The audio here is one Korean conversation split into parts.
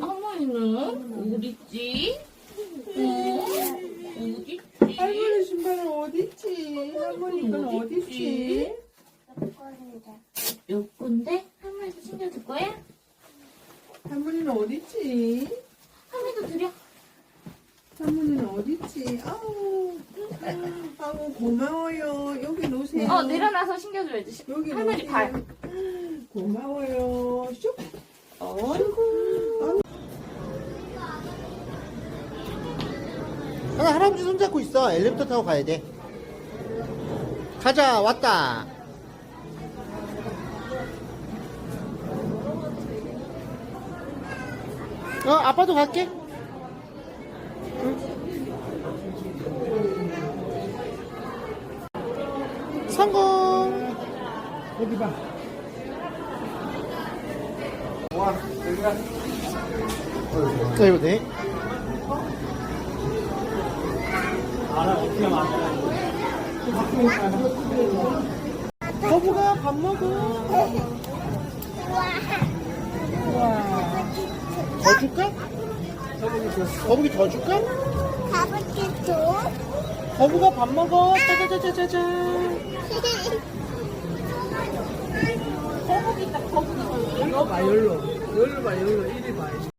할머니는 어딨지? 어? 어딨지? 할머니 신발은 어딨지? 할머니 건 어딨지? 몇 건데? 할머니도 챙겨줄 거야? 할머니는 어딨지? 할머니도 드려. 할머니는 어딨지? 아우, 아우 고마워요. 여기 놓으세요. 어, 내려놔서 챙겨줘야지. 여기 할머니 놓으세요. 발. 고마워요. 슉. 어이구. 할아버지 손잡고 있어. 엘리베이터 타고 가야 돼. 가자, 왔다. 어, 아빠도 갈게. 응. 성공. 어디 봐. 자, 이거 네. 거북아 밥 먹어. 더 줄까? 거북이 더 줄까? 가볼게 줘. 거북아 밥 먹어. 짜자자자자자. 열로 봐, 열로. 열로 봐, 열로. 이리 봐.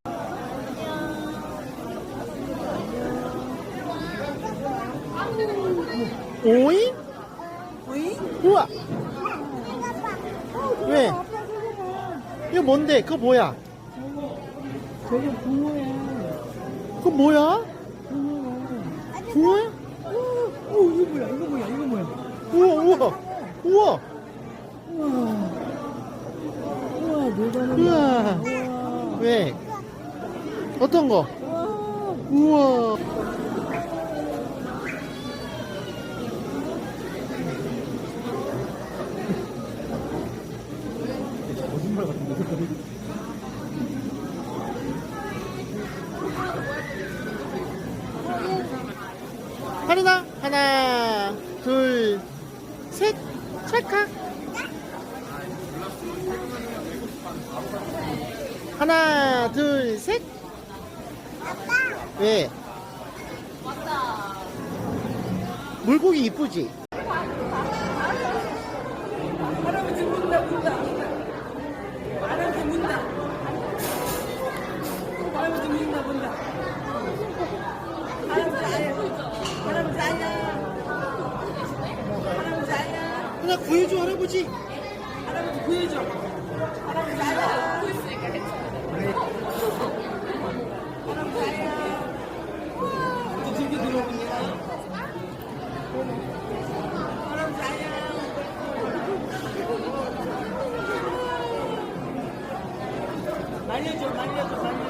오이? 오이? 우와. 왜? 이거 뭔데? 그거 뭐야? 저거 붕어야. 그거 뭐야? 붕어야? 오, 이거 뭐야, 이거 뭐야, 이거 뭐야. 우와 우와 우와 우와. 우와. 우와 우와. 왜? 어떤 거? 우와. 우와 하리나 하나 둘셋 찰칵 하나 둘셋 왜? 물고기 이쁘지? 나 구해줘 할아버지 할아버지 구해줘. 할아버지. 할아버지. 말려줘, 말려줘, 말려줘.